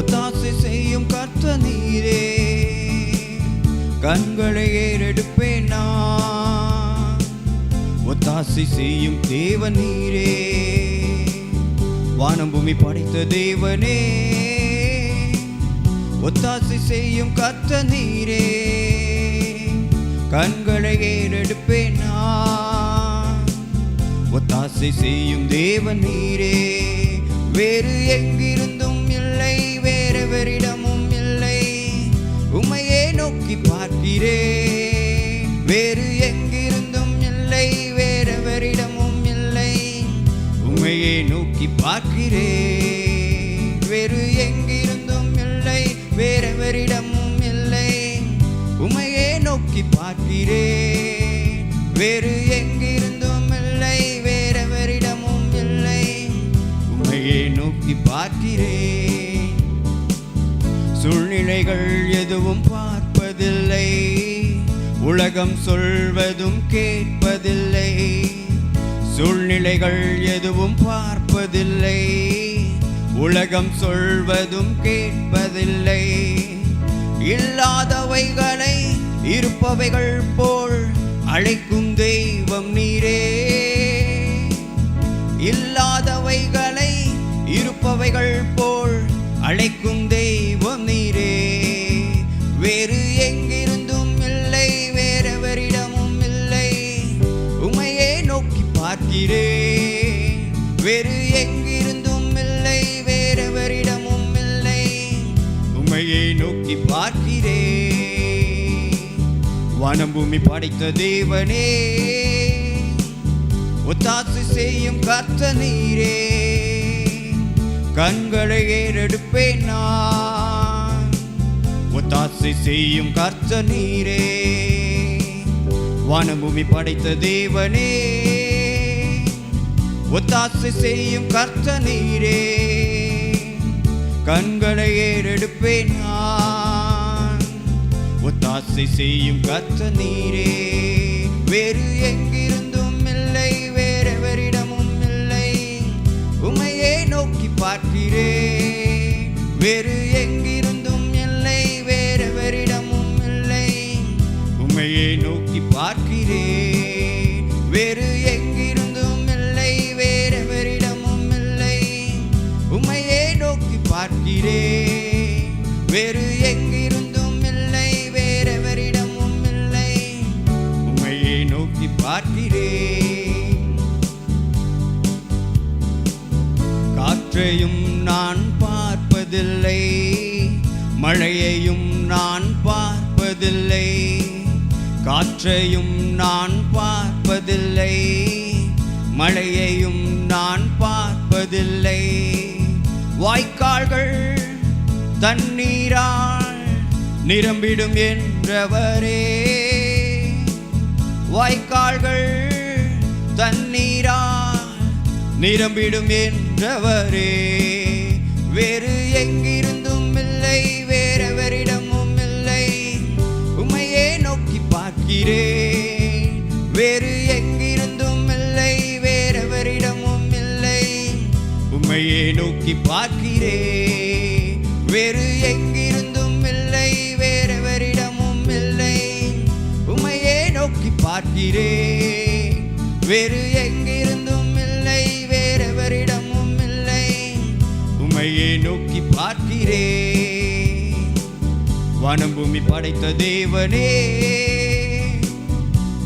ஒத்தாசை செய்யும் கற்ற நீரே. கண்களை ஏறெடுப்பேன் நான். ஒத்தாசை செய்யும் தேவ நீரே. வானம் பூமி படைத்த தேவனே. ஒத்தாசை செய்யும் கற்ற நீரே. கண்களை ஏறெடுப்பேன் நான். ஒத்தாசை செய்யும் தேவ நீரே. வேறு எங்கிரு பார்க்கிறேன் வேறு எங்கிருந்தும் இல்லை வேறவரிடமும் இல்லை. உமையை நோக்கி பார்க்கிறே. வேறு எங்கிருந்தும் இல்லை வேறவரிடமும் இல்லை. உமையே நோக்கி பார்க்கிறே. உலகம் சொல்வதும் கேட்பதில்லை. சூழ்நிலைகள் எதுவும் பார்ப்பதில்லை. உலகம் சொல்வதும் கேட்பதில்லை. இல்லாதவைகளை இருப்பவைகள் போல் அழைக்கும் தெய்வம் நீரே. இல்லாதவைகளை இருப்பவைகள் போல் அழைக்கும் தெய்வம் பார்க்கிறேன். வேறு எங்கிருந்தும் இல்லை வேறவரிடமும் இல்லை. உமையை நோக்கி பார்க்கிறேன். வானம் பூமி படைத்த தேவனே ஒத்தாசு செய்யும் கர்த்த நீரே. கண்களை ஏறெடுப்பேன் நான். ஒத்தாசை செய்யும் கர்த்த நீரே. வானபூமி படைத்த தேவனே ஒத்தாசை செய்யும் கர்த்த நீரே கண்களை ஏறெடுப்பேன் நான். ஒத்தாசை செய்யும் கர்த்த நீரே வேறு எங்கிருந்தும் இல்லை வேறெவரிடமும் இல்லை. உமையே நோக்கி பார்க்கிறேன். வேறு காற்றையும் நான் பார்ப்பதில்லை. மழையையும் நான் பார்ப்பதில்லை. வாய்க்கால்கள் தண்ணீரால் நிரம்பிடும் என்றவரே. வாய்க்கால்கள் தண்ணீரால் நிரம்பிடும் என்றவரே. வேறு எங்கே இருக்கிறேன் வேறு எங்கிருந்தும் இல்லை வேறவரிடமும் இல்லை. உமையே நோக்கி பார்க்கிறேன். வேறு எங்கிருந்தும் இல்லை வேறவரிடமும் இல்லை. உமையே நோக்கி பார்க்கிறேன். வேறு எங்கிருந்தும் இல்லை வேறவரிடமும் இல்லை. உமையே நோக்கி பார்க்கிறேன். வானம் பூமி படைத்த தேவனே.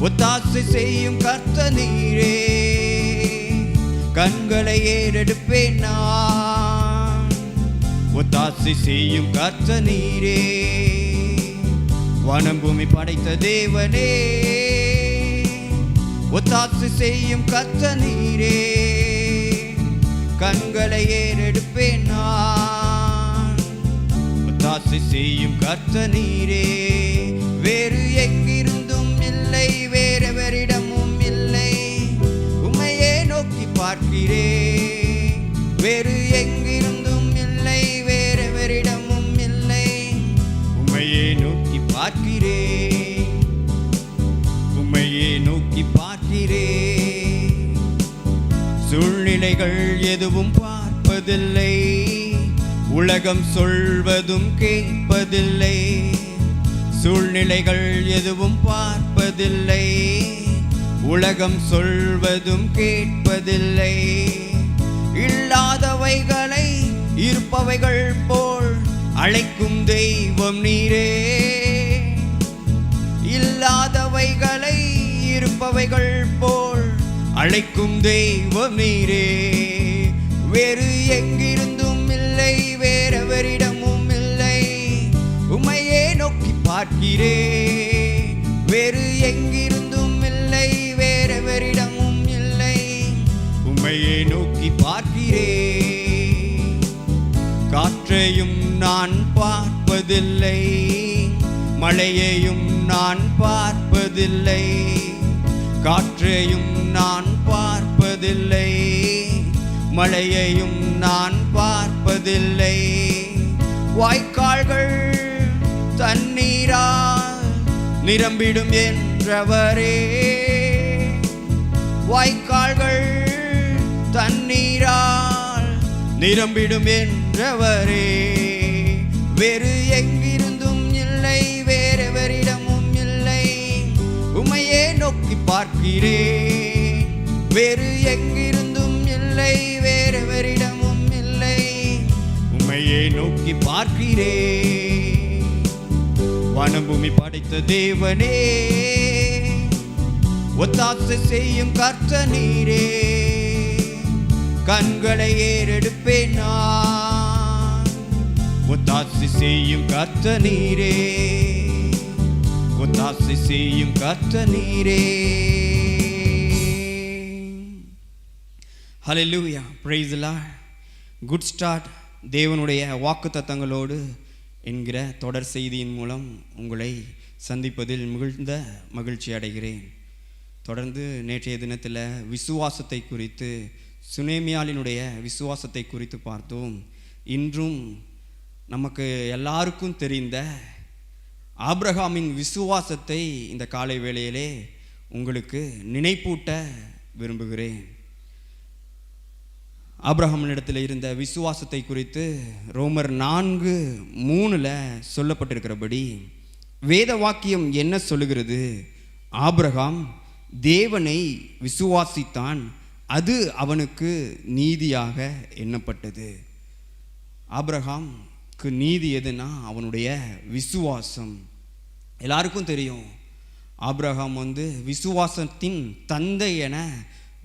ஒத்தாசை செய்யும் கர்த்த நீரே. கண்களை ஏறெடுப்பேன் நான். ஒத்தாசை செய்யும் கர்த்த நீரே. வானம் பூமி படைத்த தேவனே. ஒத்தாசை செய்யும் கர்த்த நீரே. கண்களை ஏறெடுப்பேன் நான். ஒத்தாசை செய்யும் கர்த்த நீரே. வேறு வேறெவரிடமும் இல்லை. உமையே நோக்கி பார்க்கிறேன். வேறு எங்கிருந்தும் இல்லை வேறெவரிடமும் இல்லை. உமையே நோக்கி பார்க்கிறேன். உமையே நோக்கி பார்க்கிறேன். சூழ்நிலைகள் எதுவும் பார்ப்பதில்லை. உலகம் சொல்வதும் கேட்பதில்லை. சூழ்நிலைகள் எதுவும் பார்ப்பதில்லை. உலகம் சொல்வதும் கேட்பதில்லை. இல்லாதவைகளை இருப்பவைகள் போல் அழைக்கும் தெய்வம் நீரே. இல்லாதவைகளை இருப்பவைகள் போல் அழைக்கும் தெய்வம் நீரே. வேறு எங்கே நோக்கி பார்க்கிறே வேறு எங்கிருந்தும் இல்லை வேறெவரிடமும் இல்லை. உமையே நோக்கி பார்க்கிறே. காற்றையும் நான் பார்ப்பதில்லை மழையையும் நான் பார்ப்பதில்லை. காற்றையும் நான் பார்ப்பதில்லை மழையையும் நான் பார்ப்பதில்லை. வாய்க்கால்கள் தண்ணீரால் நிரம்பிடும் என்றவரே. வாய்க்கால்கள் தண்ணீரால் நிரம்பிடும் என்றவரே. வேறு எங்கிருந்தும் இல்லை வேறெவரிடமும் இல்லை. உமையே நோக்கி பார்க்கிறேன் வேறு எங்கிருந்தும் இல்லை வேறெவரிடமும் இல்லை. உமையே நோக்கி பார்க்கிறேன் வனபூமி படைத்த தேவனே. ஒத்தாசை செய்யும் கர்த்த நீரே. கண்களை ஏறெடுப்பேன் நான். ஒத்தாசை செய்யும் கர்த்த நீரே. ஒத்தாசை செய்யும் கர்த்த நீரே. ஹalleluya praise குட் ஸ்டார்ட் தேவனுடைய வாக்கு தத்தங்களோடு என்கிற தொடர் செய்தியின் மூலம் உங்களை சந்திப்பதில் மிகுந்த மகிழ்ச்சி அடைகிறேன். தொடர்ந்து நேற்றைய தினத்தில் விசுவாசத்தை குறித்து சுனேமியாலினுடைய விசுவாசத்தை குறித்து பார்த்தோம். இன்றும் நமக்கு எல்லாருக்கும் தெரிந்த ஆப்ரஹாமின் விசுவாசத்தை இந்த காலை வேளையிலே உங்களுக்கு நினைப்பூட்ட விரும்புகிறேன். ஆபிரகாமினிடத்தில் இருந்த விசுவாசத்தை குறித்து ரோமர் நான்கு மூணில் சொல்லப்பட்டிருக்கிறபடி வேத வாக்கியம் என்ன சொல்லுகிறது? ஆப்ரஹாம் தேவனை விசுவாசித்தான் அது அவனுக்கு நீதியாக எண்ணப்பட்டது. ஆப்ரஹாம்க்கு நீதி எதுனா அவனுடைய விசுவாசம். எல்லாருக்கும் தெரியும். ஆபிரகாம் வந்து விசுவாசத்தின் தந்தை என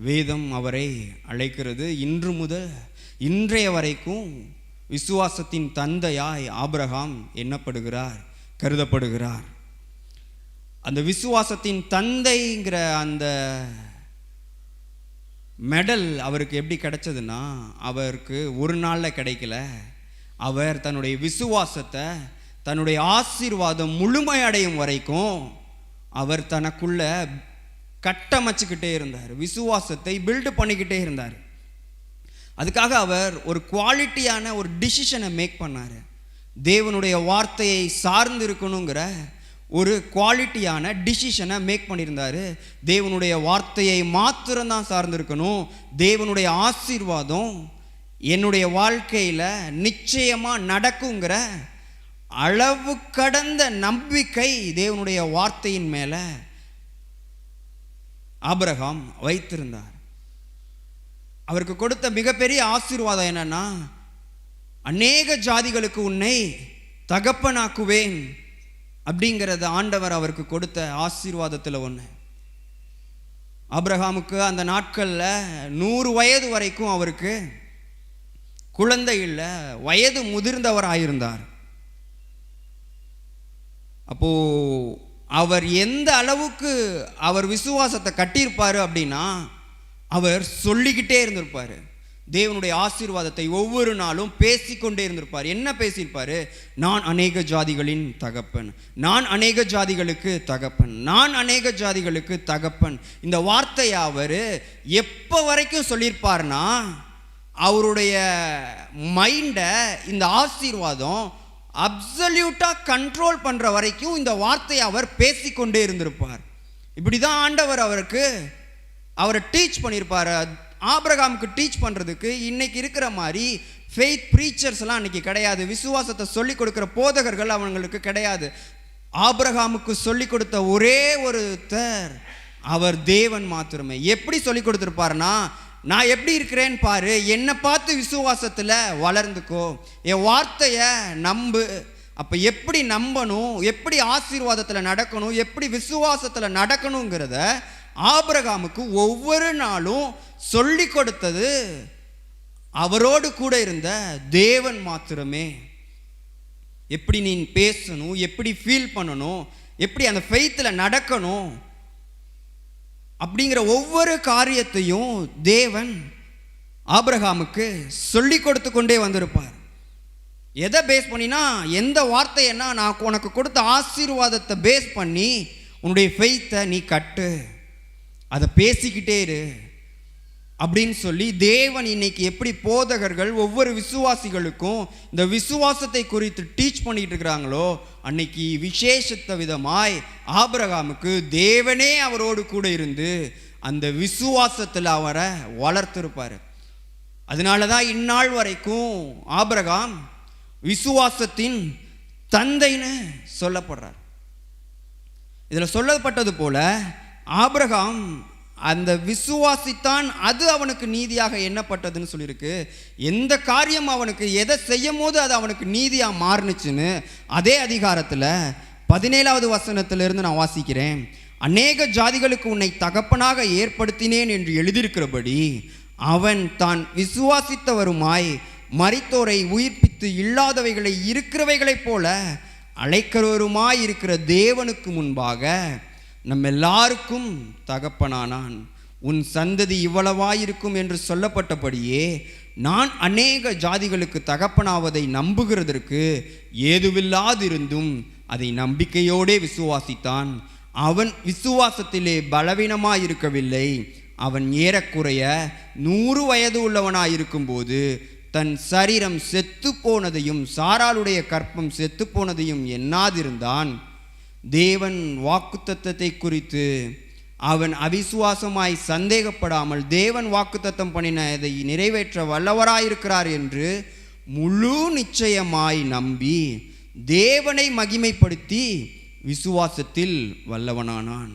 வேதம் அவரை அழைக்கிறது. இன்று முதல் இன்றைய வரைக்கும் விசுவாசத்தின் தந்தையாய் ஆபிரகாம் எண்ணப்படுகிறார் கருதப்படுகிறார். அந்த விசுவாசத்தின் தந்தைங்கிற அந்த மெடல் அவருக்கு எப்படி கிடைச்சதுன்னா அவருக்கு ஒரு நாளில் கிடைக்கல. அவர் தன்னுடைய விசுவாசத்தை தன்னுடைய ஆசீர்வாதம் முழுமையடையும் வரைக்கும் அவர் தனக்குள்ள கட்டமைச்சுக்கிட்டே இருந்தார். விசுவாசத்தை பில்டு பண்ணிக்கிட்டே இருந்தார். அதுக்காக அவர் ஒரு குவாலிட்டியான ஒரு டிசிஷனை மேக் பண்ணார். தேவனுடைய வார்த்தையை சார்ந்து இருக்கணுங்கிற ஒரு குவாலிட்டியான டிசிஷனை மேக் பண்ணியிருந்தார். தேவனுடைய வார்த்தையை மாத்திரம்தான் சார்ந்திருக்கணும் தேவனுடைய ஆசீர்வாதம் என்னுடைய வாழ்க்கையில் நிச்சயமாக நடக்குங்கிற அளவு கடந்த நம்பிக்கை தேவனுடைய வார்த்தையின் மேலே ஆபரகாம் வைத்திருந்தார். அவருக்கு கொடுத்த மிகப்பெரிய ஆசீர்வாதம் என்னன்னா அநேக ஜாதிகளுக்கு உன்னை தகப்பனாக்குவேன் அப்படிங்கிறது ஆண்டவர் அவருக்கு கொடுத்த ஆசீர்வாதத்தில் ஒன்று ஆபிரகாமுக்கு அந்த நாட்களில் நூறு வயது வரைக்கும் அவருக்கு குழந்தை இல்லை வயது முதிர்ந்தவராயிருந்தார். அப்போ அவர் எந்த அளவுக்கு அவர் விசுவாசத்தை கட்டியிருப்பார் அப்படின்னா அவர் சொல்லிக்கிட்டே இருந்திருப்பார். தேவனுடைய ஆசீர்வாதத்தை ஒவ்வொரு நாளும் பேசிக்கொண்டே இருந்திருப்பார். என்ன பேசியிருப்பார்? நான் அநேக ஜாதிகளின் தகப்பன். நான் அநேக ஜாதிகளுக்கு தகப்பன். நான் அநேக ஜாதிகளுக்கு தகப்பன். இந்த வார்த்தையை அவர் எப்போ வரைக்கும் சொல்லியிருப்பார்னா அவருடைய மைண்டை இந்த ஆசீர்வாதம் அப்சல்யூட்டாக கண்ட்ரோல் பண்ணுற வரைக்கும் இந்த வார்த்தையை அவர் பேசிக்கொண்டே இருந்திருப்பார். இப்படி தான் ஆண்டவர் அவருக்கு அவரை டீச் பண்ணியிருப்பார் ஆபிரகாமுக்கு டீச் பண்ணுறதுக்கு இன்றைக்கி இருக்கிற மாதிரி ஃபெய்த் ப்ரீச்சர்ஸ்லாம் அன்னைக்கு கிடையாது. விசுவாசத்தை சொல்லிக் கொடுக்குற போதகர்கள் அவங்களுக்கு கிடையாது. ஆபிரகாமுக்கு சொல்லிக் கொடுத்த ஒரே ஒருத்தர் அவர் தேவன் மாத்திரமே. எப்படி சொல்லிக் கொடுத்துருப்பாருன்னா நான் எப்படி இருக்கிறேன்னு பாரு என்னை பார்த்து விசுவாசத்தில் வளர்ந்துக்கோ. என் வார்த்தையை நம்பு. அப்போ எப்படி நம்பணும் எப்படி ஆசீர்வாதத்தில் நடக்கணும் எப்படி விசுவாசத்தில் நடக்கணுங்கிறத ஆபிரகாமுக்கு ஒவ்வொரு நாளும் சொல்லி கொடுத்தது அவரோடு கூட இருந்த தேவன் மாத்திரமே. எப்படி நீ பேசணும் எப்படி ஃபீல் பண்ணணும் எப்படி அந்த ஃபெய்த்தில் நடக்கணும் அப்படிங்கிற ஒவ்வொரு காரியத்தையும் தேவன் ஆபிரகாமுக்கு சொல்லி கொடுத்து கொண்டே வந்திருப்பார். எதை பேஸ் பண்ணினா எந்த வார்த்தையன்னா நான் உனக்கு கொடுத்த ஆசீர்வாதத்தை பேஸ் பண்ணி உன்னுடைய ஃபெய்த்தை நீ கட்டு. அதை பேசிக்கிட்டே இரு. அப்படின்னு சொல்லி தேவன் இன்னைக்கு எப்படி போதகர்கள் ஒவ்வொரு விசுவாசிகளுக்கும் இந்த விசுவாசத்தை குறித்து டீச் பண்ணிட்டு இருக்கிறாங்களோ அன்னைக்கு விசேஷத்த விதமாய் ஆபிரகாமுக்கு தேவனே அவரோடு கூட இருந்து அந்த விசுவாசத்தில் அவரை வளர்த்திருப்பார். அதனால தான் இந்நாள் வரைக்கும் ஆபரகாம் விசுவாசத்தின் தந்தைன்னு சொல்லப்படுறார். இதில் சொல்லப்பட்டது போல ஆபிரகாம் அந்த விசுவாசித்தான் அது அவனுக்கு நீதியாக எண்ணப்பட்டதுன்னு சொல்லியிருக்கு. எந்த காரியம் அவனுக்கு எதை செய்யும் போது அது அவனுக்கு நீதியாக மாறுனுச்சுன்னு அதே அதிகாரத்தில் பதினேழாவது வசனத்திலிருந்து நான் வாசிக்கிறேன். அநேக ஜாதிகளுக்கு உன்னை தகப்பனாக ஏற்படுத்தினேன் என்று எழுதியிருக்கிறபடி அவன் தான் விசுவாசித்தவருமாய் மறித்தோரை உயிர்ப்பித்து இல்லாதவைகளை இருக்கிறவைகளைப் போல அழைக்கிறவருமாய் இருக்கிற தேவனுக்கு முன்பாக நம்ம எல்லாருக்கும் தகப்பனானான். உன் சந்ததி இவ்வளவாயிருக்கும் என்று சொல்லப்பட்டபடியே நான் அநேக ஜாதிகளுக்கு தகப்பனாவதை நம்புகிறதற்கு ஏதுவில்லாதிருந்தும் அதை நம்பிக்கையோடே விசுவாசித்தான். அவன் விசுவாசத்திலே பலவீனமாயிருக்கவில்லை. அவன் ஏறக்குறைய நூறு வயது உள்ளவனாயிருக்கும்போது தன் சரீரம் செத்து போனதையும் சாராளுடைய கற்பம் செத்து போனதையும் எண்ணாதிருந்தான். தேவன் வாக்குத்தத்தத்தை குறித்து அவன் அவிசுவாசமாய் சந்தேகப்படாமல் தேவன் வாக்குத்தத்தம் பண்ணின இதை நிறைவேற்ற வல்லவராயிருக்கிறார் என்று முழு நிச்சயமாய் நம்பி தேவனை மகிமைப்படுத்தி விசுவாசத்தில் வல்லவனானான்.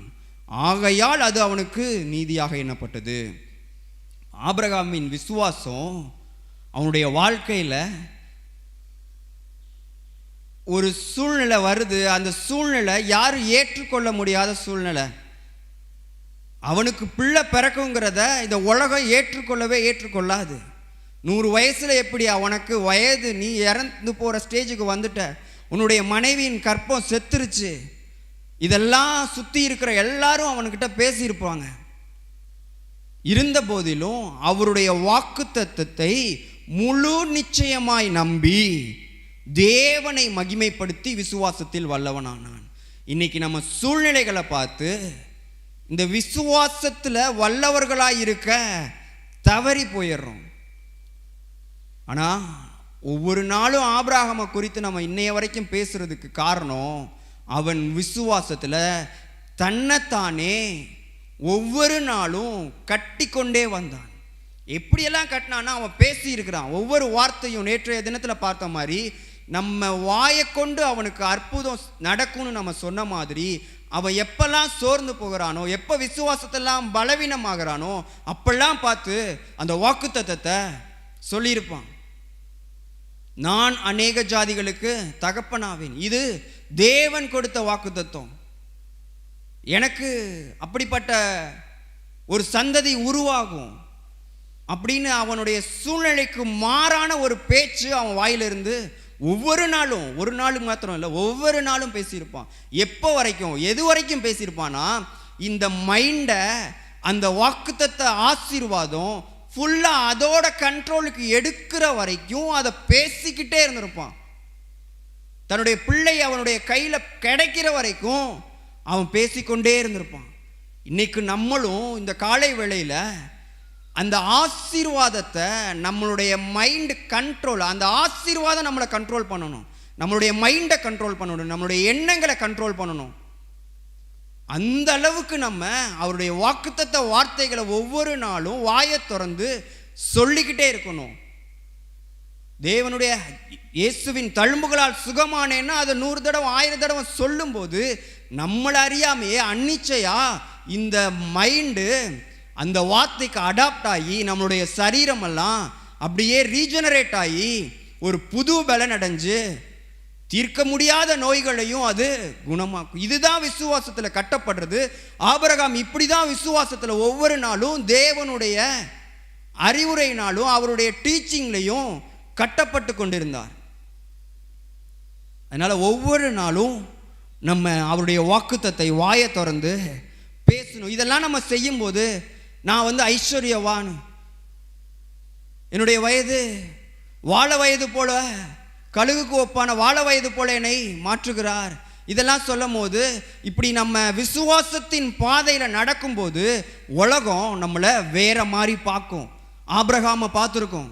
ஆகையால் அது அவனுக்கு நீதியாக எண்ணப்பட்டது. ஆபிரகாமின் விசுவாசம் அவனுடைய வாழ்க்கையில் ஒரு சூழ்நிலை வருது அந்த சூழ்நிலை யாரும் ஏற்றுக்கொள்ள முடியாத சூழ்நிலை. அவனுக்கு பிள்ளை பிறக்குங்கிறத இந்த உலகம் ஏற்றுக்கொள்ளவே ஏற்றுக்கொள்ளாது. நூறு வயசில் எப்படி உனக்கு வயது நீ இறந்து போகிற ஸ்டேஜுக்கு வந்துட்ட. உன்னுடைய மனைவியின் கற்பம் செத்துருச்சு. இதெல்லாம் சுற்றி இருக்கிற எல்லாரும் அவன்கிட்ட பேசியிருப்பாங்க. இருந்த போதிலும் அவருடைய வாக்கு தத்துவத்தை முழு நிச்சயமாய் நம்பி தேவனை மகிமைப்படுத்தி விசுவாசத்தில் வல்லவனானான். இன்னைக்கு நம்ம சூழ்நிலைகளை பார்த்து இந்த விசுவாசத்தில் வல்லவர்களாக இருக்க தவறி போயிடுறோம். ஆனால் ஒவ்வொரு நாளும் ஆபிராகமை குறித்து நம்ம இன்னைய வரைக்கும் பேசுறதுக்கு காரணம் அவன் விசுவாசத்தில் தன்னைத்தானே ஒவ்வொரு நாளும் கட்டி கொண்டே வந்தான். எப்படியெல்லாம் கட்டினான்னா அவன் பேசியிருக்கிறான். ஒவ்வொரு வார்த்தையும் நேற்றைய தினத்தில் பார்த்த மாதிரி நம்ம வாயை கொண்டு அவனுக்கு அற்புதம் நடக்கும்னு நம்ம சொன்ன மாதிரி அவன் எப்பெல்லாம் சோர்ந்து போகிறானோ எப்போ விசுவாசத்தெல்லாம் பலவீனமாகிறானோ அப்பெல்லாம் பார்த்து அந்த வாக்குத்தத்தத்தை சொல்லியிருப்பான். நான் அநேக ஜாதிகளுக்கு தகப்பனாவேன். இது தேவன் கொடுத்த வாக்குத்தத்தம். எனக்கு அப்படிப்பட்ட ஒரு சந்ததி உருவாகும் அப்படின்னு அவனுடைய சூழ்நிலைக்கு மாறான ஒரு பேச்சு அவன் வாயிலிருந்து ஒவ்வொரு நாளும் ஒரு நாள் மாத்திரம் இல்லை ஒவ்வொரு நாளும் பேசியிருப்பான். எப்போ வரைக்கும் எது வரைக்கும் பேசியிருப்பானா இந்த மைண்டை அந்த வாக்குத்தத்தை ஆசீர்வாதம் ஃபுல்லாக அதோட கண்ட்ரோலுக்கு எடுக்கிற வரைக்கும் அதை பேசிக்கிட்டே இருந்திருப்பான். தன்னுடைய பிள்ளை அவனுடைய கையில் கிடைக்கிற வரைக்கும் அவன் பேசிக்கொண்டே இருந்திருப்பான். இன்னைக்கு நம்மளும் இந்த காலை வேளையில் அந்த ஆசீர்வாதத்தை நம்மளுடைய மைண்டு கண்ட்ரோல் அந்த ஆசீர்வாதம் நம்மளை கண்ட்ரோல் பண்ணணும். நம்மளுடைய மைண்டை கண்ட்ரோல் பண்ணணும். நம்மளுடைய எண்ணங்களை கண்ட்ரோல் பண்ணணும். அந்த அளவுக்கு நம்ம அவருடைய வாக்குத்தத்த வார்த்தைகளை ஒவ்வொரு நாளும் வாயை திறந்து சொல்லிக்கிட்டே இருக்கணும். தேவனுடைய இயேசுவின் தழும்புகளால் சுகமானேன்னா அதை நூறு தடவை ஆயிரம் தடவை சொல்லும்போது நம்மளை அறியாமையே அன்னிச்சையா இந்த மைண்டு அந்த வார்த்தைக்கு அடாப்ட் ஆகி நம்மளுடைய சரீரமெல்லாம் அப்படியே ரீஜெனரேட் ஆகி ஒரு புது பலன் அடைஞ்சு தீர்க்க முடியாத நோய்களையும் அது குணமாக்கும். இதுதான் விசுவாசத்தில் கட்டப்படுறது. ஆபரகாம் இப்படி தான் விசுவாசத்தில் ஒவ்வொரு நாளும் தேவனுடைய அறிவுரையினாலும் அவருடைய டீச்சிங்லையும் கட்டப்பட்டு கொண்டிருந்தார். அதனால் ஒவ்வொரு நாளும் நம்ம அவருடைய வாக்குத்தத்தை வாயை திறந்து பேசணும். இதெல்லாம் நம்ம செய்யும்போது நான் வந்து ஐஸ்வர்யவான். என்னுடைய வயது வாழ வயது போல கழுகுக்கு ஒப்பான வாழ வயது போல என்னை மாற்றுகிறார். இதெல்லாம் சொல்லும் போது இப்படி நம்ம விசுவாசத்தின் பாதையில் நடக்கும்போது உலகம் நம்மளை வேற மாதிரி பார்க்கும். ஆபிரகாமை பார்த்துருக்கோம்.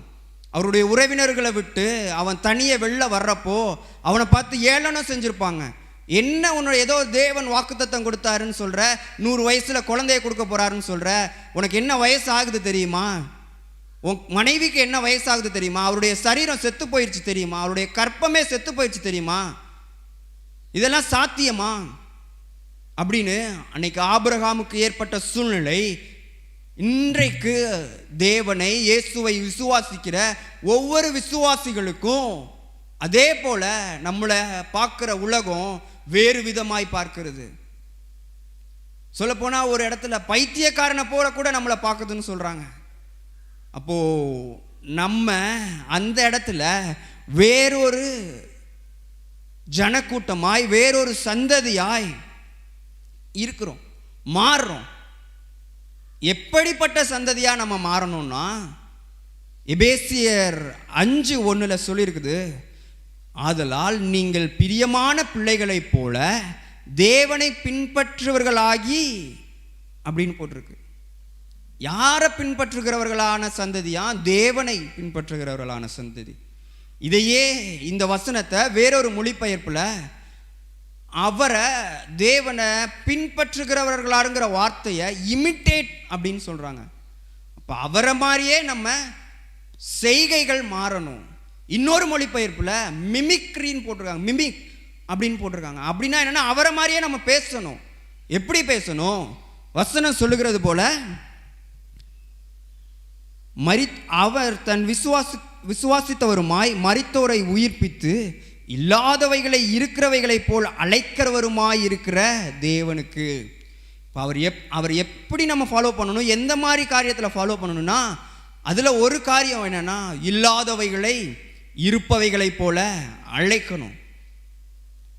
அவருடைய உறவினர்களை விட்டு அவன் தனியை வெளில வர்றப்போ அவனை பார்த்து ஏளனம் செஞ்சுருப்பாங்க. என்ன உன்னோட ஏதோ தேவன் வாக்குத்தத்தம் கொடுத்தாருன்னு சொல்கிற நூறு வயசில் குழந்தைய கொடுக்க போகிறாருன்னு சொல்கிற உனக்கு என்ன வயசு ஆகுது தெரியுமா? உன் மனைவிக்கு என்ன வயசாகுது தெரியுமா? அவருடைய சரீரம் செத்து போயிடுச்சு தெரியுமா? அவருடைய கற்பமே செத்து போயிடுச்சு தெரியுமா? இதெல்லாம் சாத்தியமா? அப்படின்னு அன்னைக்கு ஆபிரகாமுக்கு ஏற்பட்ட சூழ்நிலை இன்றைக்கு தேவனை இயேசுவை விசுவாசிக்கிற ஒவ்வொரு விசுவாசிகளுக்கும் அதே போல நம்மளை பார்க்குற உலகம் வேறு விதமாய் பார்க்கிறது. சொல்லப்போனால் ஒரு இடத்துல பைத்தியக்காரனை போல கூட நம்மளை பார்க்குதுன்னு சொல்கிறாங்க அப்போது நம்ம அந்த இடத்துல வேறொரு ஜனக்கூட்டமாய் வேறொரு சந்ததியாய் இருக்கிறோம் மாறுறோம். எப்படிப்பட்ட சந்ததியாக நம்ம மாறணும்னா எபேசியர் அஞ்சு ஒன்றில் சொல்லியிருக்குது ஆதலால் நீங்கள் பிரியமான பிள்ளைகளைப் போல தேவனை பின்பற்றுவர்களாகி அப்படின்னு போட்டிருக்கு. யாரை பின்பற்றுகிறவர்களான சந்ததியா? தேவனை பின்பற்றுகிறவர்களான சந்ததி. இதையே இந்த வசனத்தை வேறொரு மொழிபெயர்ப்பில் அவரை தேவனை பின்பற்றுகிறவர்களாருங்கிற வார்த்தையை இமிட்டேட் அப்படின்னு சொல்கிறாங்க அப்போ அவரை மாதிரியே நம்ம செய்கைகள் மாறணும். இன்னொரு மொழிபெயர்ப்பில் மிமிக்ரின்னு போட்டிருக்காங்க. மிமிக் அப்படின்னு போட்டிருக்காங்க. அப்படின்னா என்னென்னா அவரை மாதிரியே நம்ம பேசணும். எப்படி பேசணும்? வசனம் சொல்லுகிறது போல மரி அவர் தன் விசுவாசி விசுவாசித்தவருமாய் மறித்தோரை உயிர்ப்பித்து இல்லாதவைகளை இருக்கிறவைகளைப் போல் அழைக்கிறவருமாய் இருக்கிற தேவனுக்கு. இப்போ அவர் எப் அவர் எப்படி நம்ம ஃபாலோ பண்ணணும்? எந்த மாதிரி காரியத்தில் ஃபாலோ பண்ணணும்னா அதில் ஒரு காரியம் என்னென்னா இல்லாதவைகளை இருப்பவைகளைப் போல அழைக்கணும்.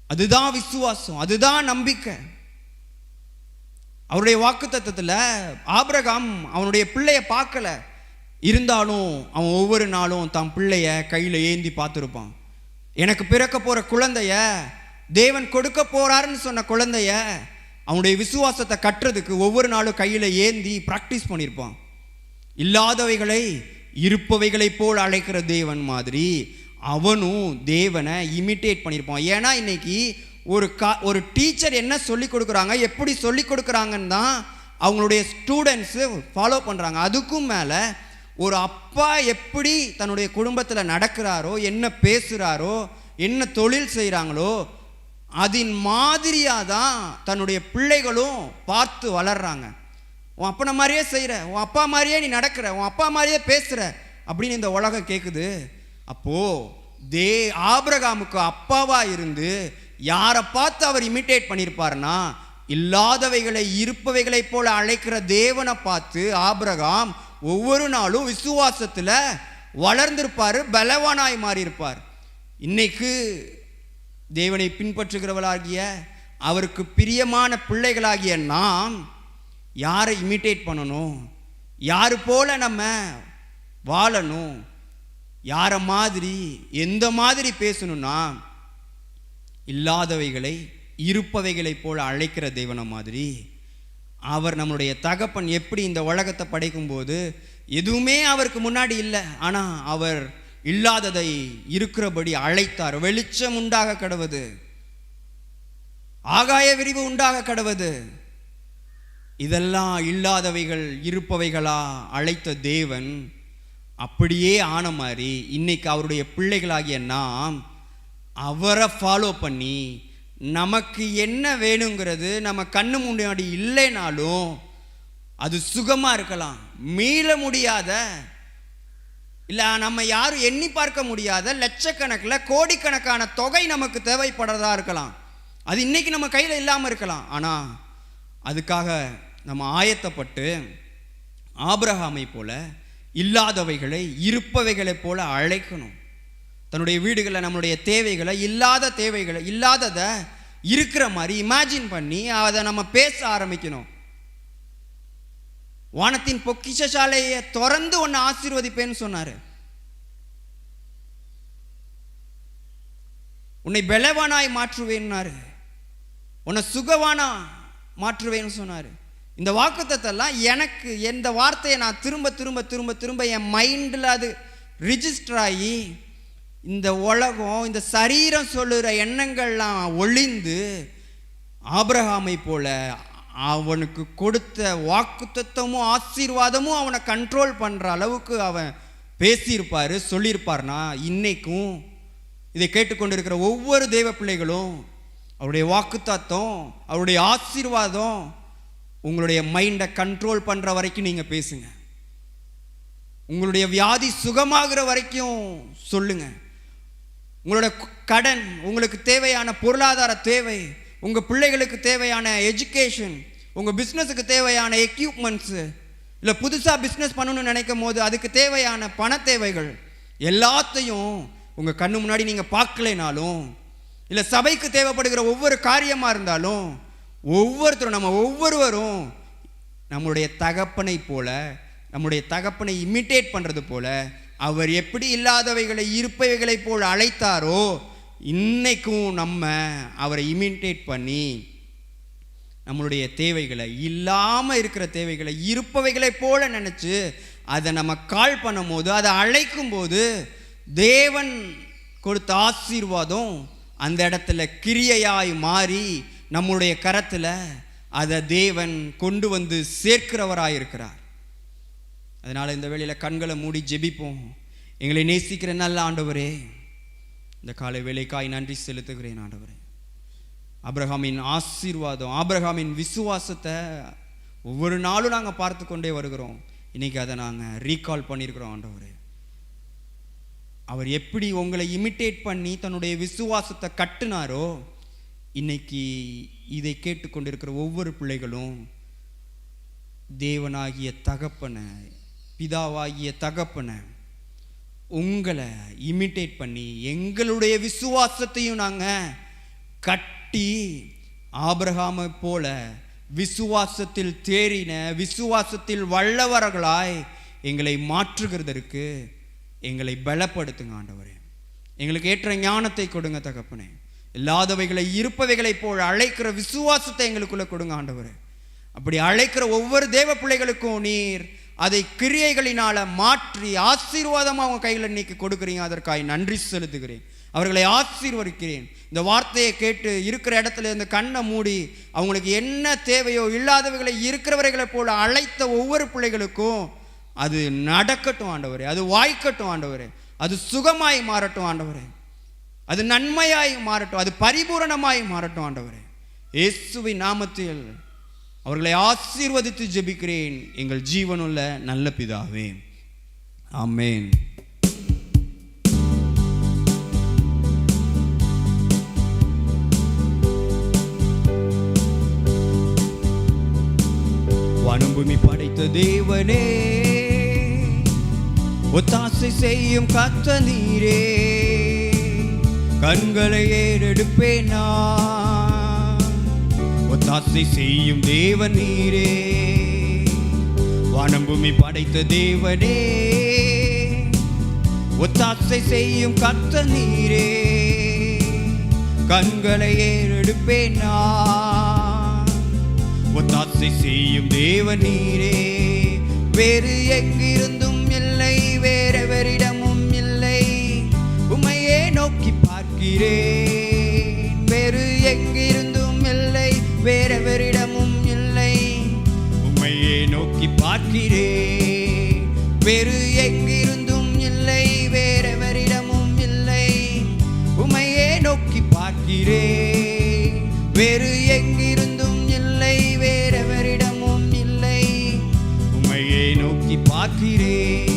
அதுதான் விசுவாசம் அதுதான் நம்பிக்கை. அவருடைய வாக்குத்தத்தத்தில் ஆபிரகாம் அவனுடைய பிள்ளைய பார்க்கல. இருந்தாலும் அவன் ஒவ்வொரு நாளும் தன் பிள்ளைய கையில் ஏந்தி பார்த்துருப்பான். எனக்கு பிறக்க போகிற குழந்தைய தேவன் கொடுக்க போகிறாருன்னு சொன்ன குழந்தைய அவனுடைய விசுவாசத்தை கட்டுறதுக்கு ஒவ்வொரு நாளும் கையில் ஏந்தி ப்ராக்டிஸ் பண்ணியிருப்பான். இல்லாதவைகளை இருப்பவைகளைப் போல் அழைக்கிற தேவன் மாதிரி அவனும் தேவனை இமிட்டேட் பண்ணியிருப்பான். ஏன்னா இன்னைக்கு ஒரு கா ஒரு டீச்சர் என்ன சொல்லி கொடுக்குறாங்க எப்படி சொல்லி கொடுக்குறாங்கன்னு தான் அவங்களுடைய ஸ்டூடெண்ட்ஸு ஃபாலோ பண்ணுறாங்க அதுக்கும் மேலே ஒரு அப்பா எப்படி தன்னுடைய குடும்பத்தில் நடக்கிறாரோ என்ன பேசுகிறாரோ என்ன தொழில் செய்கிறாங்களோ அதன் மாதிரியாக தான் தன்னுடைய பிள்ளைகளும் பார்த்து வளர்கிறாங்க உன் அப்பனை மாதிரியே செய்கிற உன் அப்பா மாதிரியே நீ நடக்கிற உன் அப்பா மாதிரியே பேசுகிற அப்படின்னு இந்த உலகம் கேட்குது அப்போது தே ஆபிரகாமுக்கு அப்பாவாக இருந்து யாரை பார்த்து அவர் இமிட்டேட் பண்ணியிருப்பாருன்னா இல்லாதவைகளை இருப்பவைகளைப் போல அழைக்கிற தேவனை பார்த்து ஆபிரகாம் ஒவ்வொரு நாளும் விசுவாசத்தில் வளர்ந்திருப்பார் பலவானாய் மாறியிருப்பார். இன்னைக்கு தேவனை பின்பற்றுகிறவளாகிய அவருக்கு பிரியமான பிள்ளைகளாகிய நாம் யாரை இமிட்டேட் பண்ணணும்? யாரு போல் நம்ம வாழணும்? யாரை மாதிரி எந்த மாதிரி பேசணும்னா இல்லாதவைகளை இருப்பவைகளைப் போல் அழைக்கிற தெய்வனை மாதிரி அவர் நம்மளுடைய தகப்பன் எப்படி இந்த உலகத்தை படைக்கும்போது எதுவுமே அவருக்கு முன்னாடி இல்லை. ஆனால் அவர் இல்லாததை இருக்கிறபடி அழைத்தார். வெளிச்சம் உண்டாக கடவுது. ஆகாய விரிவு உண்டாக கடவுது. இதெல்லாம் இல்லாதவைகள் இருப்பவைகளா அழைத்த தேவன் அப்படியே ஆன மாதிரி இன்னைக்கு அவருடைய பிள்ளைகளாகிய நாம் அவரை ஃபாலோ பண்ணி நமக்கு என்ன வேணுங்கிறது நம்ம கண்ணு முன்னாடி இல்லைனாலும் அது சுகமாக இருக்கலாம். மீள முடியாத இல்லை நம்ம யாரும் எண்ணி பார்க்க முடியாத லட்சக்கணக்கில் கோடிக்கணக்கான தொகை நமக்கு தேவைப்படுறதா இருக்கலாம். அது இன்றைக்கி நம்ம கையில் இல்லாமல் இருக்கலாம். ஆனால் அதுக்காக நம்ம ஆயத்தப்பட்டு ஆபிரகாமை போல இல்லாதவைகளை இருப்பவைகளைப் போல அழைக்கணும். தன்னுடைய வீடுகளை நம்மளுடைய தேவைகளை இல்லாத தேவைகளை இல்லாததை இருக்கிற மாதிரி இமேஜின் பண்ணி அதை நம்ம பேச ஆரம்பிக்கணும். வானத்தின் பொக்கிஷசாலையை திறந்து ஒன்று ஆசீர்வதிப்பேன்னு சொன்னார். உன்னை பலவானாய் மாற்றுவேன்னாரு. உன்னை சுகவானா மாற்றுவேன்னு சொன்னார். இந்த வாக்குத்தத்தெல்லாம் எனக்கு எந்த வார்த்தையை நான் திரும்ப திரும்ப திரும்ப திரும்ப என் மைண்டில் அது ரிஜிஸ்டர் ஆகி இந்த உலகம் இந்த சரீரம் சொல்லுகிற எண்ணங்கள்லாம் ஒளிந்து ஆபிரகாமை போல அவனுக்கு கொடுத்த வாக்குத்தத்தமும் ஆசீர்வாதமும் அவனை கண்ட்ரோல் பண்ணுற அளவுக்கு அவன் பேசியிருப்பார் சொல்லியிருப்பார்னா இன்றைக்கும் இதை கேட்டுக்கொண்டிருக்கிற ஒவ்வொரு தெய்வ பிள்ளைகளும் அவருடைய வாக்குத்தத்தம் அவருடைய ஆசீர்வாதம் உங்களுடைய மைண்டை கண்ட்ரோல் பண்ணுற வரைக்கும் நீங்கள் பேசுங்க. உங்களுடைய வியாதி சுகமாகிற வரைக்கும் சொல்லுங்க. உங்களோட கடன் உங்களுக்கு தேவையான பொருளாதார தேவை உங்கள் பிள்ளைகளுக்கு தேவையான எஜுகேஷன் உங்கள் பிஸ்னஸுக்கு தேவையான எக்யூப்மெண்ட்ஸு இல்லை புதுசாக பிஸ்னஸ் பண்ணணும்னு நினைக்கும் போது அதுக்கு தேவையான பண தேவைகள் எல்லாத்தையும் உங்கள் கண்ணு முன்னாடி நீங்கள் பார்க்கலைனாலும் இல்லை சபைக்கு தேவைப்படுகிற ஒவ்வொரு காரியமாக இருந்தாலும் ஒவ்வொருத்தரும் நம்ம ஒவ்வொருவரும் நம்முடைய தகப்பனை போல நம்முடைய தகப்பனை இமிட்டேட் பண்ணுறது போல அவர் எப்படி இல்லாதவைகளை இருப்பவைகளைப் போல் அழைத்தாரோ இன்னைக்கும் நம்ம அவரை இமிட்டேட் பண்ணி நம்மளுடைய தேவைகளை இல்லாமல் இருக்கிற தேவைகளை இருப்பவைகளைப் போல நினச்சி அதை நம்ம கால் பண்ணும்போது அதை அழைக்கும் போது தேவன் கொடுத்த ஆசீர்வாதம் அந்த இடத்துல கிரியையாய் மாறி நம்முடைய கரத்தில் அதை தேவன் கொண்டு வந்து சேர்க்கிறவராக இருக்கிறார் அதனால் இந்த வேளையில் கண்களை மூடி ஜெபிப்போம். எங்களை நேசிக்கிற நல்ல ஆண்டவரே இந்த காலை வேலைக்காய் நன்றி செலுத்துகிறேன் ஆண்டவரே. அப்ரஹாமின் ஆசீர்வாதம் ஆப்ரஹாமின் விசுவாசத்தை ஒவ்வொரு நாளும் நாங்கள் பார்த்து கொண்டே வருகிறோம். இன்னைக்கு அதை நாங்கள் ரீகால் பண்ணியிருக்கிறோம் ஆண்டவரே. அவர் எப்படி உங்களை இமிட்டேட் பண்ணி தன்னுடைய விசுவாசத்தை கட்டுனாரோ இன்னைக்கு இதை கேட்டுக்கொண்டிருக்கிற ஒவ்வொரு பிள்ளைகளும் தேவனாகிய தகப்பனை பிதாவாகிய தகப்பனை உங்களை இமிட்டேட் பண்ணி எங்களுடைய விசுவாசத்தையும் நாங்கள் கட்டி ஆபிரகாமை போல விசுவாசத்தில் தேறின விசுவாசத்தில் வல்லவர்களாய் எங்களை மாற்றுகிறதற்கு எங்களை பலப்படுத்துங்க ஆண்டவரே. எங்களுக்கு ஏற்ற ஞானத்தை கொடுங்க தகப்பனே. இல்லாதவைகளை இருப்பவைகளைப் போல் அழைக்கிற விசுவாசத்தை எங்களுக்குள்ள கொடுங்க ஆண்டவர். அப்படி அழைக்கிற ஒவ்வொரு தேவ பிள்ளைகளுக்கும் நீர் அதை கிரியைகளினால மாற்றி ஆசீர்வாதமாக அவங்க கையில் இன்னைக்கு கொடுக்குறீங்க. அதற்காக நன்றி செலுத்துகிறேன். அவர்களை ஆசீர்வதிக்கிறேன். இந்த வார்த்தையை கேட்டு இருக்கிற இடத்துல இந்த கண்ணை மூடி அவங்களுக்கு என்ன தேவையோ இல்லாதவைகளை இருக்கிறவர்களைப் போல அழைத்த ஒவ்வொரு பிள்ளைகளுக்கும் அது நடக்கட்டும் ஆண்டவரே. அது வாய்க்கட்டும் ஆண்டவரே. அது சுகமாய் மாறட்டும் ஆண்டவரே. அது நன்மையாய் மாறட்டும் அது பரிபூரணமாய் மாறட்டும் ஆண்டவரே. இயேசுவை நாமத்தில் அவர்களை ஆசீர்வதித்து ஜெபிக்கிறேன். எங்கள் ஜீவனுள்ள நல்ல பிதாவே. ஆமேன். வனம்பூமி படைத்த தேவனே ஒத்தாசை செய்யும் கத்த நீரே. கண்களை ஏறெடுப்பேன் நான். ஒத்தாசை செய்யும் தேவன் நீரே. வானம்பூமி படைத்த தேவனே. ஒத்தாசை செய்யும் கத்த நீரே. கண்களை ஏறெடுப்பேன் நான். ஒத்தாசை செய்யும் தேவ நீரே. வேறு எங்கிருந்து இருக்கிறேன் வேறு எங்கிருந்தும் இல்லை வேறெவரிடமும் இல்லை. உண்மையே நோக்கி பார்க்கிறேன். வேறு எங்கிருந்தும் இல்லை வேறெவரிடமும் இல்லை. உண்மையே நோக்கி பார்க்கிறேன். வேறு எங்கிருந்தும் இல்லை வேறெவரிடமும் இல்லை. உண்மையே நோக்கி பார்க்கிறேன்.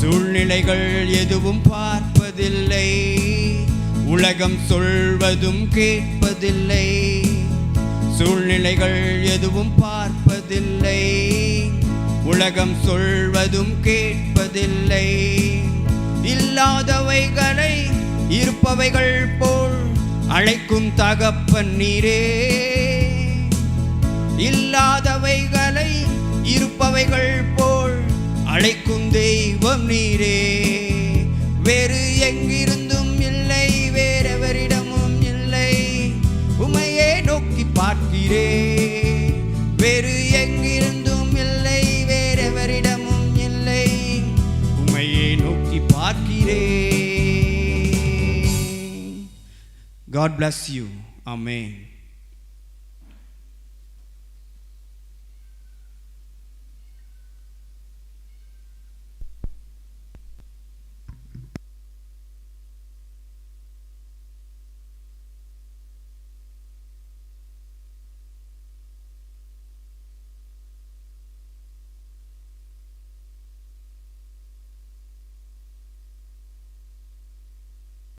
சூழ்நிலைகள் எதுவும் பா உலகம் சொல்வதும் கேட்பதில்லை. சூழ்நிலைகள் எதுவும் பார்ப்பதில்லை. உலகம் சொல்வதும் கேட்பதில்லை. இல்லாதவைகளை இருப்பவைகள் போல் அழைக்கும் தகப்பன் நீரே. இல்லாதவைகளை இருப்பவைகள் போல் அழைக்கும் தெய்வம் நீரே. பார்க்கிறேன் வேறு எங்கிருந்தும் இல்லை வேறெவரிடமும் இல்லை உமையே நோக்கி பார்க்கிறேன் God bless you. Amen.